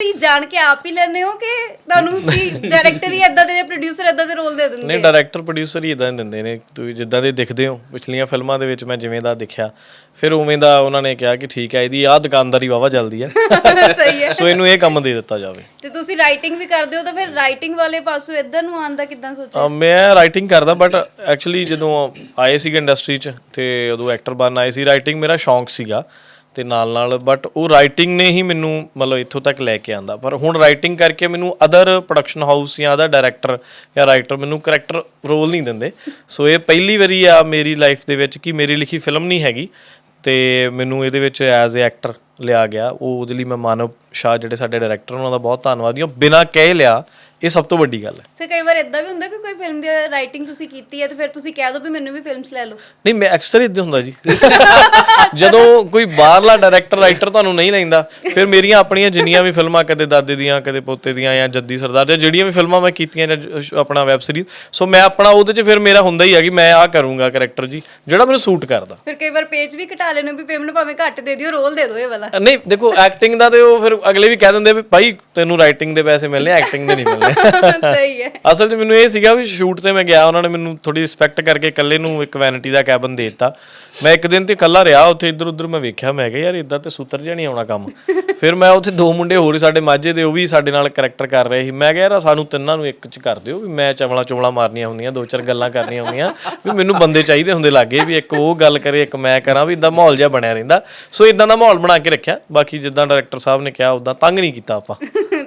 ਤੁਸੀਂ ਜਾਣ ਕੇ ਆਪ ਹੀ ਲੈਣੇ ਹੋ ਕਿ ਤੁਹਾਨੂੰ ਕੀ ਡਾਇਰੈਕਟਰ ਹੀ ਇਦਾਂ ਦੇ ਪ੍ਰੋਡਿਊਸਰ ਇਦਾਂ ਦੇ ਰੋਲ ਦੇ ਦਿੰਦੇ ਨਹੀਂ ਡਾਇਰੈਕਟਰ ਪ੍ਰੋਡਿਊਸਰ ਹੀ ਇਦਾਂ ਦਿੰਦੇ ਨੇ। ਤੁਸੀਂ ਜਿੱਦਾਂ ਦੇ ਦਿਖਦੇ ਹੋ ਪਿਛਲੀਆਂ ਫਿਲਮਾਂ ਦੇ ਵਿੱਚ ਮੈਂ ਜਿਵੇਂ ਦਾ ਦਿਖਿਆ ਫਿਰ ਉਵੇਂ ਦਾ ਉਹਨਾਂ ਨੇ ਕਿਹਾ ਕਿ ਠੀਕ ਹੈ ਇਹਦੀ ਆਹ ਦੁਕਾਨਦਾਰੀ ਵਾਵਾ ਚੱਲਦੀ ਹੈ। ਸਹੀ ਹੈ। ਸੋ ਇਹਨੂੰ ਇਹ ਕੰਮ ਦੇ ਦਿੱਤਾ ਜਾਵੇ। ਤੇ ਤੁਸੀਂ ਰਾਈਟਿੰਗ ਵੀ ਕਰਦੇ ਹੋ ਤਾਂ ਫਿਰ ਰਾਈਟਿੰਗ ਵਾਲੇ ਪਾਸੋਂ ਇੱਧਰ ਨੂੰ ਆਉਣ ਦਾ ਕਿੱਦਾਂ ਸੋਚਿਆ? ਮੈਂ ਰਾਈਟਿੰਗ ਕਰਦਾ ਬਟ ਐਕਚੁਅਲੀ ਜਦੋਂ ਆਏ ਸੀਗੇ ਇੰਡਸਟਰੀ 'ਚ ਤੇ ਉਦੋਂ ਐਕਟਰ ਬਣਨ ਆਏ ਸੀ ਰਾਈਟਿੰਗ ਮੇਰਾ ਸ਼ੌਂਕ ਸੀਗਾ। ਤੇ ਨਾਲ ਨਾਲ ਬਟ ਉਹ ਰਾਈਟਿੰਗ ਨੇ ਹੀ ਮੈਨੂੰ ਮਤਲਬ ਇੱਥੋਂ ਤੱਕ ਲੈ ਕੇ ਆਂਦਾ। ਪਰ ਹੁਣ ਰਾਈਟਿੰਗ ਕਰਕੇ ਮੈਨੂੰ ਅਦਰ ਪ੍ਰੋਡਕਸ਼ਨ ਹਾਊਸ ਜਾਂ ਅਦਰ ਡਾਇਰੈਕਟਰ ਜਾਂ ਰਾਈਟਰ ਮੈਨੂੰ ਕਰੈਕਟਰ ਰੋਲ ਨਹੀਂ ਦਿੰਦੇ। ਸੋ ਇਹ ਪਹਿਲੀ ਵਾਰੀ ਆ ਮੇਰੀ ਲਾਈਫ ਦੇ ਵਿੱਚ ਕਿ ਮੇਰੀ ਲਿਖੀ ਫਿਲਮ ਨਹੀਂ ਹੈਗੀ ਤੇ ਮੈਨੂੰ ਇਹਦੇ ਵਿੱਚ ਐਜ਼ ਅ ਐਕਟਰ ਲਿਆ ਗਿਆ। ਉਹ ਉਹਦੇ ਲਈ ਮੈਂ ਮਾਨਵ ਸ਼ਾਹ ਜਿਹੜੇ ਸਾਡੇ ਡਾਇਰੈਕਟਰ ਉਹਨਾਂ ਦਾ ਬਹੁਤ ਧੰਨਵਾਦੀ ਹਾਂ। ਬਿਨਾਂ ਕਹਿ ਲਿਆ ਇਹ ਸਭ ਤੋਂ ਵੱਡੀ ਗੱਲ ਹੈ। ਸੇ ਕਈ ਵਾਰ ਇਦਾਂ ਵੀ ਹੁੰਦਾ ਕਿ ਕੋਈ ਫਿਲਮ ਦੀ ਰਾਈਟਿੰਗ ਤੁਸੀਂ ਕੀਤੀ ਹੈ ਤੇ ਫਿਰ ਤੁਸੀਂ ਕਹਿ ਦੋ ਵੀ ਮੈਨੂੰ ਵੀ ਫਿਲਮਸ ਲੈ ਲਓ। ਨਹੀਂ ਮੈਂ ਅਕਸਰ ਇਦਾਂ ਹੁੰਦਾ ਜੀ। ਜਦੋਂ ਕੋਈ ਬਾਹਰਲਾ ਡਾਇਰੈਕਟਰ ਰਾਈਟਰ ਤੁਹਾਨੂੰ ਨਹੀਂ ਲੈਂਦਾ ਫਿਰ ਮੇਰੀਆਂ ਆਪਣੀਆਂ ਜਿੰਨੀਆਂ ਵੀ ਫਿਲਮਾਂ ਕਦੇ ਦਾਦੇ ਦੀਆਂ ਕਦੇ ਪੋਤੇ ਦੀਆਂ ਜਾਂ ਜੱਦੀ ਸਰਦਾਰ ਜਾਂ ਜਿਹੜੀਆਂ ਵੀ ਫਿਲਮਾਂ ਮੈਂ ਕੀਤੀਆਂ ਜਾਂ ਆਪਣਾ ਵੈਬ ਸੀਰੀਜ਼ ਸੋ ਮੈਂ ਆਪਣਾ ਉਹਦੇ 'ਚ ਫਿਰ ਮੇਰਾ ਹੁੰਦਾ ਹੀ ਆ ਕਿ ਮੈਂ ਆਹ ਕਰੂੰਗਾ ਕਰੈਕਟਰ ਜੀ ਜਿਹੜਾ ਮੈਨੂੰ ਸੂਟ ਕਰਦਾ। ਫਿਰ ਕਈ ਵਾਰ ਪੇਜ ਵੀ ਘਟਾ ਲੈਣੇ ਵੀ ਪੇਮੈਂਟ ਭਾਵੇਂ ਘੱਟ ਦੇ ਦਿਓ ਰੋਲ ਦੇ ਦਿਓ ਇਹ ਵਾਲਾ। ਨਹੀਂ ਦੇਖੋ ਐਕਟਿੰਗ ਦਾ ਤੇ ਉਹ ਫਿਰ ਅਗਲੇ ਵੀ ਕਹਿ ਦਿੰਦੇ ਵੀ ਭਾਈ ਤੈਨੂੰ ਰਾਈਟਿੰਗ ਦੇ ਪੈਸੇ ਮਿਲਨੇ ਐਕਟਿੰਗ ਦੇ ਨਹੀਂ ਮਿਲਨੇ ਸਹੀ ਹੈ। ਅਸਲ 'ਚ ਮੈਨੂੰ ਇਹ ਸੀਗਾ ਵੀ ਸ਼ੂਟ ਤੇ ਮੈਂ ਗਿਆ ਉਹਨਾਂ ਨੇ ਮੈਨੂੰ ਥੋੜੀ ਰਿਸਪੈਕਟ ਕਰਕੇ ਇਕੱਲੇ ਨੂੰ ਇੱਕ ਵੈਨਿਟੀ ਦਾ ਕੈਬਨ ਦੇ ਦਿੱਤਾ। ਮੈਂ ਇੱਕ ਦਿਨ ਤੇ ਇਕੱਲਾ ਰਿਹਾ ਉੱਥੇ ਇੱਧਰ ਉੱਧਰ ਮੈਂ ਵੇਖਿਆ ਮੈਂ ਕਿਹਾ ਯਾਰ ਇਦਾਂ ਤੇ ਸੂਤਰ ਜਿਹਾ ਨਹੀਂ ਆਉਣਾ ਕੰਮ। ਫਿਰ ਮੈਂ ਉੱਥੇ ਦੋ ਮੁੰਡੇ ਹੋਰ ਸਾਡੇ ਮਾਝੇ ਦੇ ਉਹ ਵੀ ਸਾਡੇ ਨਾਲ ਕਰੈਕਟਰ ਕਰ ਰਹੇ ਸੀ। ਮੈਂ ਕਿਹਾ ਯਾਰ ਸਾਨੂੰ ਤਿੰਨਾਂ ਨੂੰ ਇੱਕ ਚ ਕਰ ਦਿਓ ਵੀ ਮੈਂ ਚਵਲਾ ਚਵਲਾ ਮਾਰਨੀਆਂ ਹੁੰਦੀਆਂ ਦੋ ਚਾਰ ਗੱਲਾਂ ਕਰਨੀਆਂ ਹੁੰਦੀਆਂ ਵੀ ਮੈਨੂੰ ਬੰਦੇ ਚਾਹੀਦੇ ਹੁੰਦੇ ਲਾਗੇ ਵੀ ਇੱਕ ਉਹ ਗੱਲ ਕਰੇ ਇੱਕ ਮੈਂ ਕਰਾਂ ਵੀ ਇਦਾਂ ਮਾਹੌਲ ਜਿਹਾ ਬਣਿਆ ਰਹਿੰਦਾ। ਸੋ ਇਦਾਂ ਦਾ ਮਾਹੌਲ ਬਣਾ ਕੇ ਰੱਖਿਆ। ਬਾਕੀ ਜਿੱਦਾਂ ਡਾਇਰੈਕਟਰ ਸਾਹਿਬ ਨੇ ਕਿਹਾ ਉਦਾਂ ਤੰਗ ਨਹੀਂ ਕੀਤਾ ਆਪਾਂ।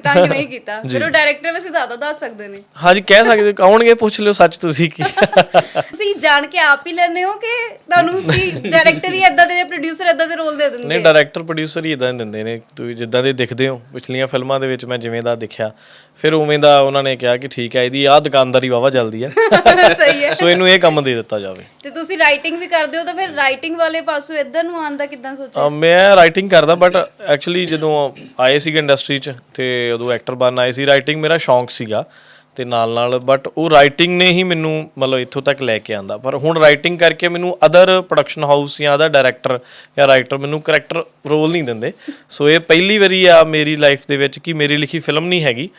ਤੰਗ ਨਹੀਂ ਕੀਤਾ? ਫਿਰ ਉਹ ਡਾਇਰੈਕਟਰ ਵੈਸੇ ਜ਼ਿਆਦਾ ਦੱਸ ਸਕਦੇ ਨੇ। ਹਾਂਜੀ ਕਹਿ ਸਕਦੇ ਆਉਣਗੇ ਪੁੱਛ ਲਿਓ ਸੱਚ ਤੁਸੀਂ ਕੀ। ਤੁਸੀਂ ਜਾਣ ਕੇ ਆਪ ਹੀ ਲੈਣੇ ਹੋ ਕਿ ਤੁਹਾਨੂੰ ਕੀ ਡਾਇਰੈਕਟਰ ਹੀ ਇਦਾਂ ਦੇ ਪ੍ਰੋਡਿਊਸਰ ਇਦਾਂ ਦੇ ਰੋਲ ਦੇ ਦਿੰਦੇ ਨਹੀਂ ਡਾਇਰੈਕਟਰ ਪ੍ਰੋਡਿਊਸਰ ਹੀ ਇਦਾਂ ਦਿੰਦੇ ਨੇ। ਤੁਸੀਂ ਜਿੱਦਾਂ ਦੇ ਦਿਖਦੇ ਹੋ ਪਿਛਲੀਆਂ ਫਿਲਮਾਂ ਦੇ ਵਿੱਚ ਮੈਂ ਜਿਵੇਂ ਦਾ ਦਿਖਿਆ ਫਿਰ ਉਵੇਂ ਦਾ ਉਹਨਾਂ ਨੇ ਕਿਹਾ ਕਿ ਠੀਕ ਹੈ ਇਹਦੀ ਆਹ ਦੁਕਾਨਦਾਰੀ ਵਾਵਾ ਚੱਲਦੀ ਹੈ। ਸਹੀ ਹੈ। ਸੋ ਇਹਨੂੰ ਇਹ ਕੰਮ ਦੇ ਦਿੱਤਾ ਜਾਵੇ। ਤੇ ਤੁਸੀਂ ਰਾਈਟਿੰਗ ਵੀ ਕਰਦੇ ਹੋ ਤਾਂ ਫਿਰ ਰਾਈਟਿੰਗ ਵਾਲੇ ਪਾਸੋਂ ਇੱਧਰ ਨੂੰ ਆਉਣ ਦਾ ਕਿੱਦਾਂ ਸੋਚਿਆ? ਮੈਂ ਰਾਈਟਿੰਗ ਕਰਦਾ ਬਟ ਐਕਚੁਅਲੀ ਜਦੋਂ ਆਏ ਸੀਗੇ ਇੰਡਸਟਰੀ 'ਚ ਤੇ ਉਦੋਂ ਐਕਟਰ ਬਣ ਆਏ ਸੀ ਰਾਈਟਿੰਗ ਮੇਰਾ ਸ਼ੌਂਕ ਸੀਗਾ ਤੇ ਨਾਲ ਨਾਲ ਬਟ ਉਹ ਰਾਈਟਿੰਗ ਨੇ ਹੀ ਮੈਨੂੰ ਮਤਲਬ ਇੱਥੋਂ ਤੱਕ ਲੈ ਕੇ ਆਂਦਾ। ਪਰ ਹੁਣ ਰਾਈਟਿੰਗ ਕਰਕੇ ਮੈਨੂੰ ਅਦਰ ਪ੍ਰੋਡਕਸ਼ਨ ਹਾਊਸ ਜਾਂ ਅਦਰ ਡਾਇਰੈਕਟਰ ਜਾਂ ਰਾਈਟਰ ਮੈਨੂੰ ਕਰੈਕਟਰ ਰੋਲ ਨਹੀਂ ਦਿੰਦੇ। ਸੋ ਇਹ ਪਹਿਲੀ ਵਾਰੀ ਆ ਮੇਰੀ ਲਾਈਫ ਦੇ ਵਿੱਚ ਕਿ ਮੇਰੀ ਲਿਖੀ ਫਿਲਮ ਨਹੀਂ ਹੈਗੀ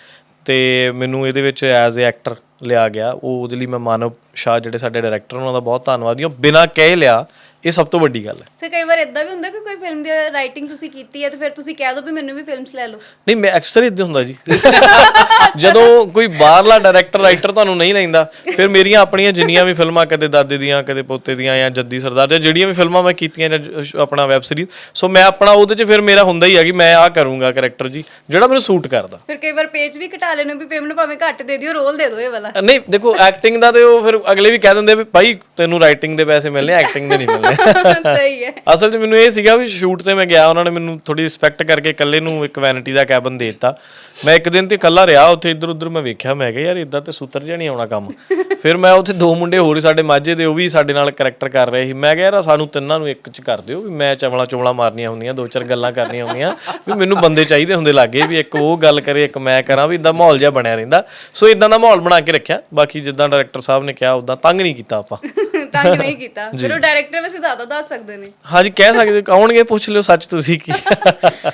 ਤੇ ਮੈਨੂੰ ਇਹਦੇ ਵਿੱਚ ਐਜ਼ ਅ ਐਕਟਰ ਲਿਆ ਗਿਆ ਉਹ ਉਹਦੇ ਲਈ ਮੈਂ ਮਾਨਵ ਸ਼ਾਹ ਜਿਹੜੇ ਸਾਡੇ ਡਾਇਰੈਕਟਰ ਉਹਨਾਂ ਦਾ ਬਹੁਤ ਧੰਨਵਾਦੀ ਹਾਂ ਬਿਨਾਂ ਕਹੇ ਲਿਆ ਇਹ ਸਭ ਤੋਂ ਵੱਡੀ ਗੱਲ ਹੈ। ਸੇ ਕਈ ਵਾਰ ਇਦਾਂ ਵੀ ਹੁੰਦਾ ਕਿ ਕੋਈ ਫਿਲਮ ਦੀ ਰਾਈਟਿੰਗ ਤੁਸੀਂ ਕੀਤੀ ਹੈ ਤੇ ਫਿਰ ਤੁਸੀਂ ਕਹਿ ਦੋ ਵੀ ਮੈਨੂੰ ਵੀ ਫਿਲਮਸ ਲੈ ਲਓ। ਨਹੀਂ ਮੈਂ ਅਕਸਰ ਇਦਾਂ ਹੁੰਦਾ ਜੀ। ਜਦੋਂ ਕੋਈ ਬਾਹਰਲਾ ਡਾਇਰੈਕਟਰ ਰਾਈਟਰ ਤੁਹਾਨੂੰ ਨਹੀਂ ਲੈਂਦਾ ਫਿਰ ਮੇਰੀਆਂ ਆਪਣੀਆਂ ਜਿੰਨੀਆਂ ਵੀ ਫਿਲਮਾਂ ਕਦੇ ਦਾਦੇ ਦੀਆਂ ਕਦੇ ਪੋਤੇ ਦੀਆਂ ਜਾਂ ਜੱਦੀ ਸਰਦਾਰ ਜਾਂ ਜਿਹੜੀਆਂ ਵੀ ਫਿਲਮਾਂ ਮੈਂ ਕੀਤੀਆਂ ਜਾਂ ਆਪਣਾ ਵੈਬ ਸੀਰੀਜ਼ ਸੋ ਮੈਂ ਆਪਣਾ ਉਹਦੇ 'ਚ ਫਿਰ ਮੇਰਾ ਹੁੰਦਾ ਹੀ ਆ ਕਿ ਮੈਂ ਆਹ ਕਰੂੰਗਾ ਕਰੈਕਟਰ ਜੀ ਜਿਹੜਾ ਮੈਨੂੰ ਸੂਟ ਕਰਦਾ। ਫਿਰ ਕਈ ਵਾਰ ਪੇਜ ਵੀ ਘਟਾ ਲੈਣੇ ਵੀ ਪੇਮੈਂਟ ਭਾਵੇਂ ਘੱਟ ਦੇ ਦਿਓ ਰੋਲ ਦੇ ਦਿਓ ਇਹ ਵਾਲਾ। ਨਹੀਂ ਦੇਖੋ ਐਕਟਿੰਗ ਦਾ ਤੇ ਉਹ ਫਿਰ ਅਗਲੇ ਵੀ ਕਹਿ ਦਿੰਦੇ ਵੀ ਭਾਈ ਤੈਨੂੰ ਰਾਈਟਿੰਗ ਦੇ ਪੈਸੇ ਮਿਲਨੇ ਐਕਟਿੰਗ ਦੇ ਨਹੀਂ ਮਿਲਨੇ ਸਹੀ ਹੈ। ਅਸਲ 'ਚ ਮੈਨੂੰ ਇਹ ਸੀਗਾ ਵੀ ਸ਼ੂਟ ਤੇ ਮੈਂ ਗਿਆ ਉਹਨਾਂ ਨੇ ਮੈਨੂੰ ਥੋੜੀ ਰਿਸਪੈਕਟ ਕਰਕੇ ਇਕੱਲੇ ਨੂੰ ਇੱਕ ਵੈਨਿਟੀ ਦਾ ਕੈਬਨ ਦੇ ਦਿੱਤਾ। ਮੈਂ ਇੱਕ ਦਿਨ ਤੇ ਇਕੱਲਾ ਰਿਹਾ ਉੱਥੇ ਇੱਧਰ ਉੱਧਰ ਮੈਂ ਵੇਖਿਆ ਮੈਂ ਕਿਹਾ ਯਾਰ ਇਦਾਂ ਤੇ ਸੂਤਰ ਜਿਹਾ ਨਹੀਂ ਆਉਣਾ ਕੰਮ। ਫਿਰ ਮੈਂ ਉੱਥੇ ਦੋ ਮੁੰਡੇ ਹੋਰ ਸਾਡੇ ਮਾਝੇ ਦੇ ਉਹ ਵੀ ਸਾਡੇ ਨਾਲ ਕਰੈਕਟਰ ਕਰ ਰਹੇ ਸੀ। ਮੈਂ ਕਿਹਾ ਯਾਰ ਸਾਨੂੰ ਤਿੰਨਾਂ ਨੂੰ ਇੱਕ ਚ ਕਰ ਦਿਓ ਵੀ ਮੈਂ ਚਵਲਾ ਚਵਲਾ ਮਾਰਨੀਆਂ ਹੁੰਦੀਆਂ ਦੋ ਚਾਰ ਗੱਲਾਂ ਕਰਨੀਆਂ ਹੁੰਦੀਆਂ ਵੀ ਮੈਨੂੰ ਬੰਦੇ ਚਾਹੀਦੇ ਹੁੰਦੇ ਲਾਗੇ ਵੀ ਇੱਕ ਉਹ ਗੱਲ ਕਰੇ ਇੱਕ ਮੈਂ ਕਰਾਂ ਵੀ ਇਦਾਂ ਮਾਹੌਲ ਜਿਹਾ ਬਣਿਆ ਰਹਿੰਦਾ। ਸੋ ਇਦਾਂ ਦਾ ਮਾਹੌਲ ਬਣਾ ਕੇ ਰੱਖਿਆ। ਬਾਕੀ ਜਿੱਦਾਂ ਡਾਇਰੈਕਟਰ ਸਾਹਿਬ ਨੇ ਕਿਹਾ ਉਦਾਂ ਤੰਗ ਨਹੀਂ ਕੀਤਾ ਆਪਾਂ। ਤੰਗ ਨਹੀਂ ਕੀਤਾ। ਉਹ ਡਾਇਰੈਕਟਰ ਵੈਸੇ ਜ਼ਿਆਦਾ ਦੱਸ ਸਕਦੇ ਨੇ। ਹਾਂਜੀ ਕਹਿ ਸਕਦੇ ਆਉਣਗੇ ਪੁੱਛ ਲਿਓ ਸੱਚ ਤੁਸੀਂ ਕੀ।